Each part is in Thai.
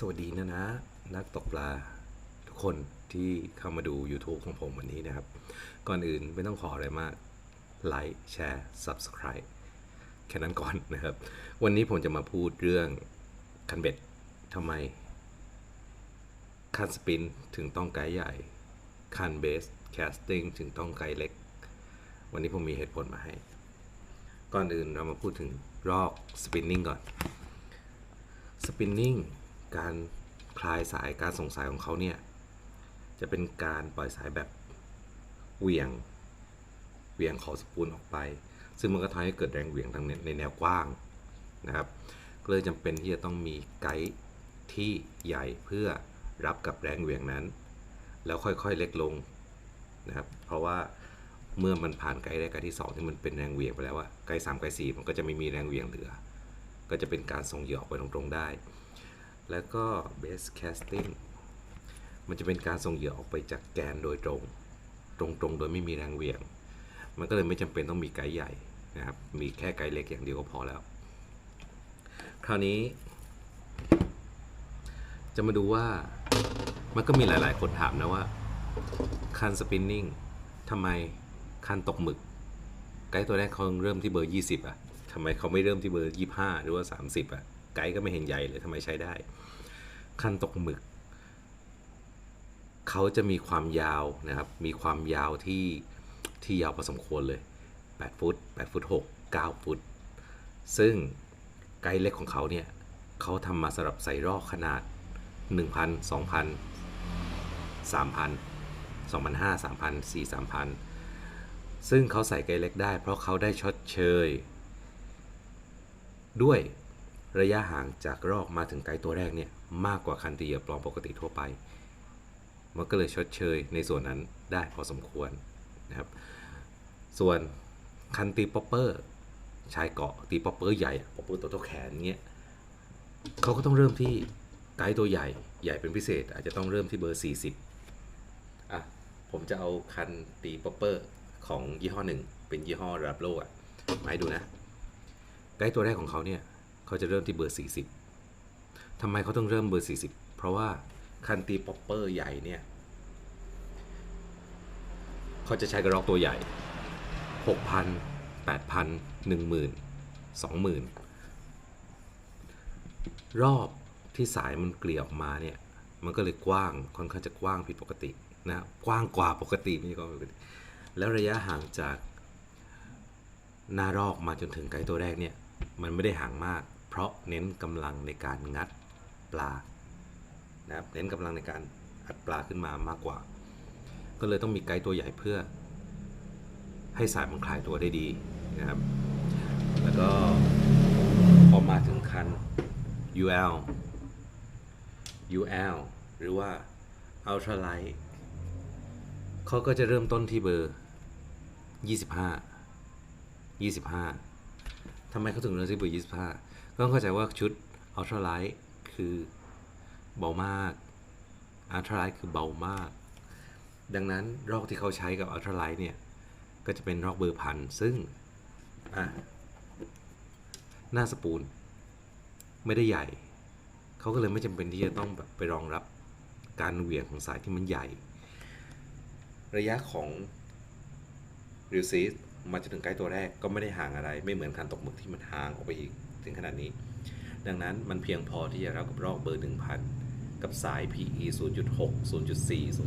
สวัสดีนะนะ นักตกปลาทุกคนที่เข้ามาดู YouTube ของผมวันนี้นะครับ ก่อนอื่นไม่ต้องขออะไรมากไลค์แชร์ Subscribe แค่นั้นก่อนนะครับ วันนี้ผมจะมาพูดเรื่องคันเบ็ดทำไม คันสปินถึงต้องไกด์ใหญ่ คันเบสแคสติ้งถึงต้องไกด์เล็ก วันนี้ผมมีเหตุผลมาให้ ก่อนอื่นเรามาพูดถึงรอกสปินนิ่งก่อนสปินนิ่ง การคลายสายการส่งสายของเขาเนี่ย จะเป็นการปล่อยสายแบบเหวี่ยงเหวี่ยงขอสปูลออกไป ซึ่งมันก็ทำให้เกิดแรงเหวี่ยงทางในในแนวกว้างนะครับก็เลยจำเป็นที่จะต้องมีไกด์ที่ใหญ่เพื่อรับกับแรงเหวี่ยงนั้น แล้วค่อยๆเล็กลงนะครับเพราะว่าเมื่อมันผ่านไกด์แรกไกด์ที่สองที่มันเป็นแรงเหวี่ยงไปแล้วอะไกด์สามไกด์สี่มันก็จะไม่มีแรงเหวี่ยงเหลือ ก็จะเป็นการส่งเหยื่อออกไปตรงๆได้ แล้วก็ base casting มันจะเป็นการส่งเหยื่อออกไปจากแกนโดยตรง ตรงๆ โดยไม่มีแรงเหวี่ยง มันก็เลยไม่จำเป็นต้องมีไกด์ใหญ่นะครับ มีแค่ไกด์เล็กอย่างเดียวก็พอแล้ว คราวนี้ จะมาดูว่ามันก็มีหลายๆ คนถามนะว่า คันสปินนิ่งทำไมคันตกหมึก ไกด์ตัวแรกเขาเริ่มที่เบอร์ 20อะทำไมเขาไม่เริ่มที่เบอร์ 25 หรือว่า 30อะไกด์ก็ไม่เห็นใหญ่เลยทำไมใช้ได้ คันตกหมึก เขาจะมีความยาวนะครับ มีความยาวที่ที่ยาวพอสมควรเลย 8 ฟุต 8 ฟุต 6 9 ฟุต ซึ่งไกด์เล็กของเขาเนี่ยเขาทำมาสำหรับใส่รอกขนาด 1,000 2,000 3,000 2,500 3,000 4 3,000 ซึ่งเขาใส่ไกด์เล็กได้เพราะเขาได้ชดเชย ด้วย ระยะห่างจากรอกมาถึงไกด์ตัวแรกเนี่ยมากกว่าคันตีเหยื่อปลอมปกติทั่วไป มันก็เลยชดเชยในส่วนนั้นได้พอสมควรนะครับ ส่วนคันตีป๊อปเปอร์ชายเกาะตีป๊อปเปอร์ใหญ่ป๊อปเปอร์ตัวเท่าแขนเงี้ยเขาก็ต้องเริ่มที่ไกด์ตัวใหญ่ใหญ่เป็นพิเศษ อาจจะต้องเริ่มที่เบอร์ 40อะผมจะเอาคันตีป๊อปเปอร์ของยี่ห้อหนึ่งเป็นยี่ห้อระดับโลกอะมาให้ดูนะไกด์ตัวแรกของเขาเนี่ย เขาจะเริ่มที่เบอร์ 40ทำไมเขาต้องเริ่มเบอร์ 40 เพราะว่าคันตีป๊อปเปอร์ใหญ่เนี่ยเขาจะใช้กระรอกตัวใหญ่ 6,000 8,000 10,000 20,000 รอบที่สายมันเกลี่ยออกมาเนี่ยมันก็เลยกว้างค่อนข้างจะกว้างผิดปกตินะกว้างกว่าปกติไม่ใช่กว้างปกติ แล้วระยะห่างจากหน้ารอกมาจนถึงไกด์ตัวแรกเนี่ย มันไม่ได้ห่างมาก เพราะเน้นกำลังในการงัดปลานะครับเน้นกำลังในการอัดปลาขึ้นมามากกว่า ก็เลยต้องมีไกด์ตัวใหญ่เพื่อ ให้สายมันคลายตัวได้ดีนะครับ แล้วก็พอมาถึงคัน UL UL หรือว่า Ultralight เขาก็จะเริ่มต้นที่เบอร์ 25 25ทำไมเขาถึงเลือกที่เบอร์ 25 ต้องเข้าใจว่าชุด Ultra Light คือเบามาก Ultra Light คือเบามาก ดังนั้นรอกที่เขาใช้กับ Ultra Light เนี่ย ก็จะเป็นรอกเบอร์พันซึ่งอะหน้าสปูลไม่ได้ใหญ่ เขาก็เลยไม่จำเป็นที่จะต้องแบบไปรองรับการเหวี่ยงของสายที่มันใหญ่ ระยะของริวซีสมาจนถึงไกด์ตัวแรกก็ไม่ได้ห่างอะไร ไม่เหมือนคันตกหมึกที่มันห่างออกไปอีก ถึงขนาดนี้ ดังนั้นมันเพียงพอที่จะรับกับรอกเบอร์ 1000 กับสาย PE 0.6 0.4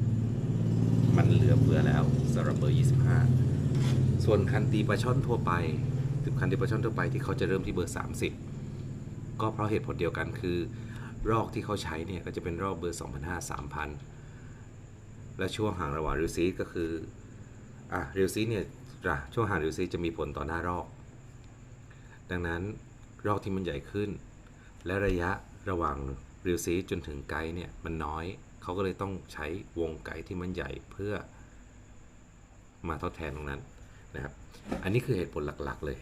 0.8 มันเหลือเฟือแล้วสำหรับเบอร์ 25 ส่วนคันตีปลาช่อนทั่วไปถึงคันตีปลาช่อนทั่วไปที่เขาจะเริ่มที่เบอร์ 30 ก็เพราะเหตุผลเดียวกันคือ รอกที่เขาใช้เนี่ยก็จะเป็นรอกเบอร์ 2,500 3,000 และช่วงห่างระหว่างริวซีก็คืออะริวซีเนี่ยช่วงห่างริวซีจะมีผลต่อหน้ารอก ดังนั้นรอกที่มันใหญ่ขึ้น และระยะระหว่างริวซีจนถึงไกด์เนี่ยมันน้อย เขาก็เลยต้องใช้วงไกด์ที่มันใหญ่เพื่อมาทดแทนตรงนั้นนะครับ อันนี้คือเหตุผลหลักๆเลย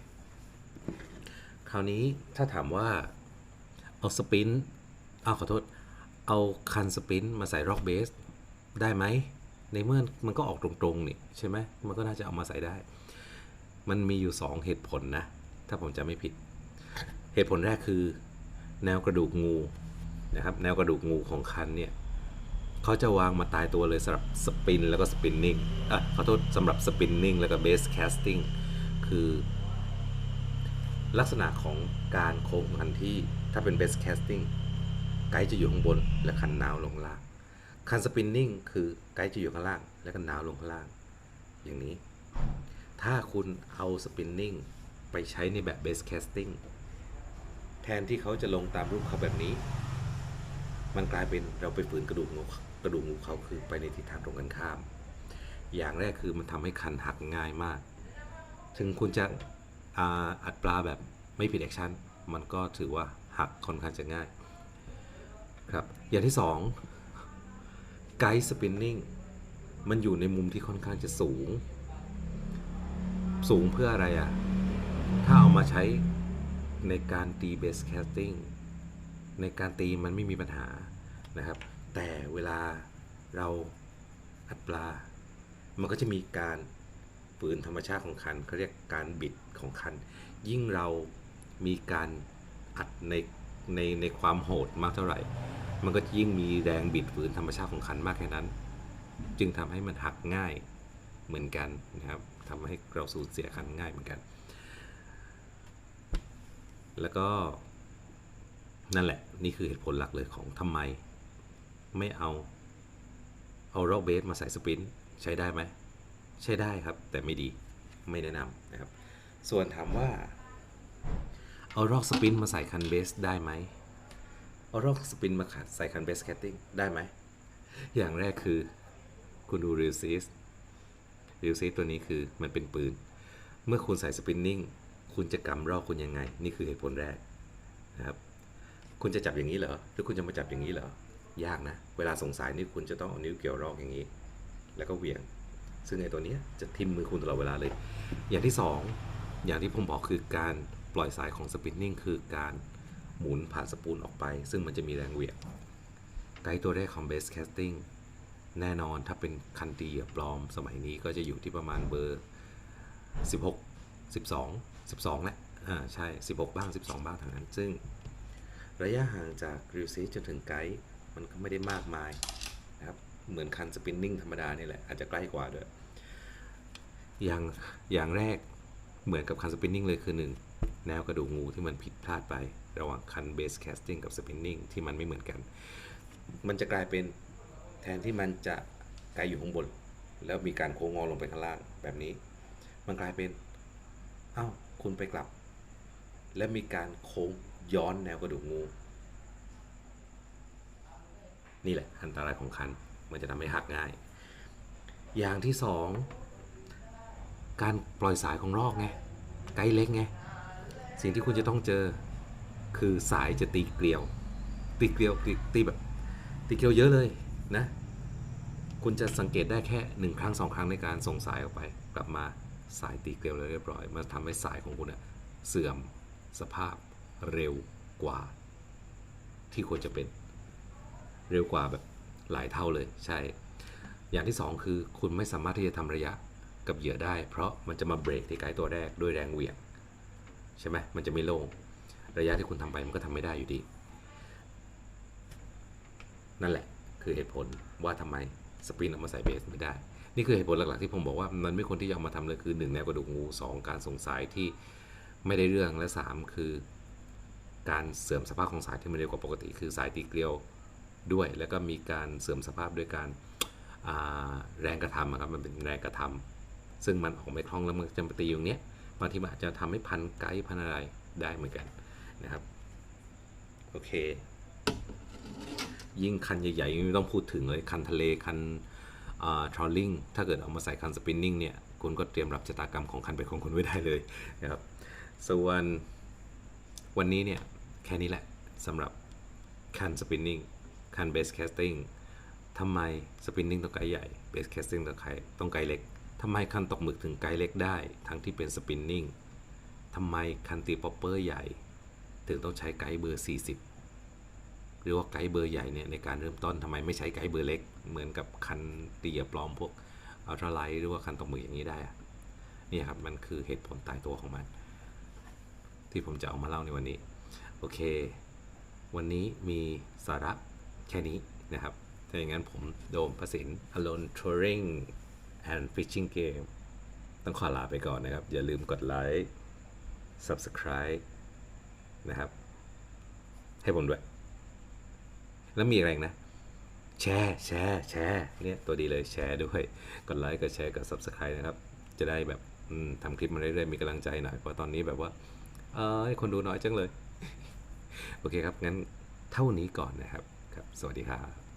คราวนี้ถ้าถามว่าเอาสปินเอาขอโทษ เอาคันสปินมาใส่ร็อกเบสได้ไหม ในเมื่อมันก็ออกตรงๆนี่ใช่ไหมมันก็น่าจะเอามาใส่ได้ มันมีอยู่ 2 เหตุผลนะ ถ้าผมจะไม่ผิด เหตุผลแรกคือ แนวกระดูกงูนะครับ แนวกระดูกงูของคันเนี่ยเขาจะวางมาตายตัวเลยสำหรับสปินแล้วก็สปินนิ่งอะขอโทษสำหรับสปินนิ่งแล้วก็เบสแคสติ้งคือลักษณะของการโค้งคันที่ถ้าเป็นเบสแคสติ้งไกด์จะอยู่ข้างบนและคันนาวลงล่าง คันสปินนิ่งคือไกด์จะอยู่ข้างล่าง และก็นาวลงข้างล่าง อย่างนี้ ถ้าคุณเอาสปินนิ่ง ไปใช้ในแบบเบสแคสติ้งแทนที่เขาจะลงตามรูปเขาแบบนี้ มันกลายเป็นเราไปฝืนกระดูกงูกระดูกงูเขาคือไปในทิศทางตรงกันข้าม อย่างแรกคือมันทำให้คันหักง่ายมาก ถึงคุณจะอ,อัดปลาแบบไม่ผิดแอคชั่น มันก็ถือว่าหักค่อนข้างจะง่าย ครับ อย่างที่สองไกด์สปินนิ่งมันอยู่ในมุมที่ค่อนข้างจะสูง สูงเพื่ออะไรอะ่ะ ถ้าเอามาใช้ในการตีเบสแคสติ้งในการตีมันไม่มีปัญหานะครับ แต่เวลาเราอัดปลา มันก็จะมีการฝืนธรรมชาติของคันเขาเรียกการบิดของคัน ยิ่งเรามีการอัดในในในความโหดมากเท่าไหร่ มันก็ยิ่งมีแรงบิดฝืนธรรมชาติของคันมากแค่นั้น จึงทำให้มันหักง่ายเหมือนกันนะครับทำให้เราสูญเสียคันง่ายเหมือนกัน แล้วก็นั่นแหละ นี่คือเหตุผลหลักเลยของทำไม ไม่เอาเอาร็อกเบสมาใส่สปรินต์ใช้ได้ไหม ใช้ได้ครับ แต่ไม่ดีไม่แนะนำนะครับ ส่วนถามว่า เอาร็อกสปรินต์มาใส่คันเบสได้ไหมเอาร็อกสปรินต์มาใส่คันเบสแคตติ้งได้ไหม อย่างแรกคือคุณดูรีซิสรีซิสตัวนี้คือมันเป็นปืน เมื่อคุณใส่สปรินนิ่ง คุณจะกำรอกคุณยังไง นี่คือเหตุผลแรกนะครับ คุณจะจับอย่างนี้เหรอหรือคุณจะมาจับอย่างนี้เหรอยากนะ เวลาสงสัยนี่คุณจะต้องเอานิ้วเกี่ยวรอกอย่างนี้ แล้วก็เหวี่ยง ซึ่งไอ้ตัวนี้จะทิ่มมือคุณตลอดเวลาเลย อย่างที่สองอย่างที่ผมบอกคือการปล่อยสายของสปินนิ่งคือการหมุนผ่านสปูลออกไป ซึ่งมันจะมีแรงเหวี่ยงไกด์ตัวแรกของ Base Casting แน่นอนถ้าเป็นคันตีปลอมสมัยนี้ก็จะอยู่ที่ประมาณเบอร์ 16 12 12แหละอ่าใช่ 16 บ้าง 12 บ้างทางนั้น ซึ่ง ระยะห่างจากริวซีจนถึงไกด์มันก็ไม่ได้มากมายนะครับเหมือนคันสปินนิ่งธรรมดานี่แหละอาจจะใกล้กว่าด้วยอย่างอย่างแรกเหมือนกับคันสปินนิ่งเลยคือหนึ่งแนวกระดูกงูที่มันผิดพลาดไประหว่างคันเบสแคสติ้งกับสปินนิ่งที่มันไม่เหมือนกัน มันจะกลายเป็นแทนที่มันจะไกลอยู่ข้างบน แล้วมีการโค้งงอลงไปข้างล่างแบบนี้ มันกลายเป็น เอ้า คุณไปกลับ และมีการโค้งย้อนแนวกระดูกงู นี่แหละอันตรายของคัน มันจะทำให้หักง่าย อย่างที่สองการปล่อยสายของรอกไงไกด์เล็กไงสิ่งที่คุณจะต้องเจอคือสายจะตีเกลียว ตีเกลียวตีตีแบบตีเกลียวเยอะเลยนะ คุณจะสังเกตได้แค่หนึ่งครั้งสองครั้งในการส่งสายออกไปกลับมา สายตีเกลียวเลยเรียบร้อยมันทำให้สายของคุณเสื่อมสภาพเร็วกว่า ที่ควรจะเป็นเร็วกว่าแบบหลายเท่าเลยใช่ อย่างที่สองคือคุณไม่สามารถที่จะทำระยะกับเหยื่อได้ เพราะมันจะมาเบรกที่ไกด์ตัวแรกด้วยแรงเหวี่ยงใช่ไหมมันจะไม่โล่งระยะที่คุณทำไปมันก็ทำไม่ได้อยู่ดี นั่นแหละคือเหตุผลว่าทำไมสปรินเอามาใส่เบสไม่ได้ นี่คือเหตุผลหลักๆที่ผมบอกว่ามันไม่ควรที่จะเอามาทำเลยคือ 1 แนวกระดูกงู 2 การส่งสายที่ไม่ได้เรื่องและ 3 คือ การเสื่อมสภาพของสายที่มันเร็วกว่าปกติ คือสายตีเกลียวด้วย แล้วก็มีการเสื่อมสภาพด้วยการาแรงกระทำอะครับมันเป็นแรงกระทำซึ่งมันออกไม่คล่องแล้วมันจะมาตีอยู่เนี้ยบางทีมันอาจจะทำให้พันไกด์พันอะไรได้เหมือนกันนะครับโอเค ยิ่งคันใหญ่ๆไม่ต้องพูดถึงเลยคันทะเลคัน ทรอลลิงถ้าเกิดเอามาใส่คันสปินนิ่งเนี่ยคุณก็เตรียมรับชะตากรรมของคันเป็นของคุณไว้ได้เลยนะครับส่วนวันนี้เนี่ยแค่นี้แหละสำหรับคันสปินนิ่งคันเบสแคสติ้งทำไมสปินนิ่งต้องไกด์ใหญ่เบสแคสติ้งต้องไกด์ต้องไกด์เล็กทำไมคันตกหมึกถึงไกด์เล็กได้ ทั้งที่เป็นสปินนิ่งทำไมคันตีป๊อปเปอร์ใหญ่ ถึงต้องใช้ไกด์เบอร์ 40 รือว่าไกด์เบอร์ใหญ่เนี่ยในการเริ่มต้นทำไมไม่ใช้ไกด์เบอร์เล็ก เหมือนกับคันเตียปลอมพวกอัลตราไลท์หรือว่าคันตกมืออย่างนี้ได้อะนี่ครับมันคือเหตุผลตายตัวของมัน ที่ผมจะเอามาเล่าในวันนี้ โอเค วันนี้มีสาระแค่นี้นะครับ ถ้าอย่างนั้นผมโดมประสิน Alone Touring and Fishing Game ต้องขอลาไปก่อนนะครับ อย่าลืมกดไลค์ Subscribe นะครับ ให้ผมด้วย แล้วมีอะไรนะ แชร์แชร์แชร์เนี่ยตัวดีเลยแชร์ด้วย กดไลค์กดแชร์กด Subscribe นะครับ จะได้แบบทำคลิปมาเรื่อยๆมีกำลังใจหน่อยเพราะตอนนี้แบบว่าเออคนดูน้อยจังเลย โอเคครับงั้นเท่านี้ก่อนนะครับครับ สวัสดีครับ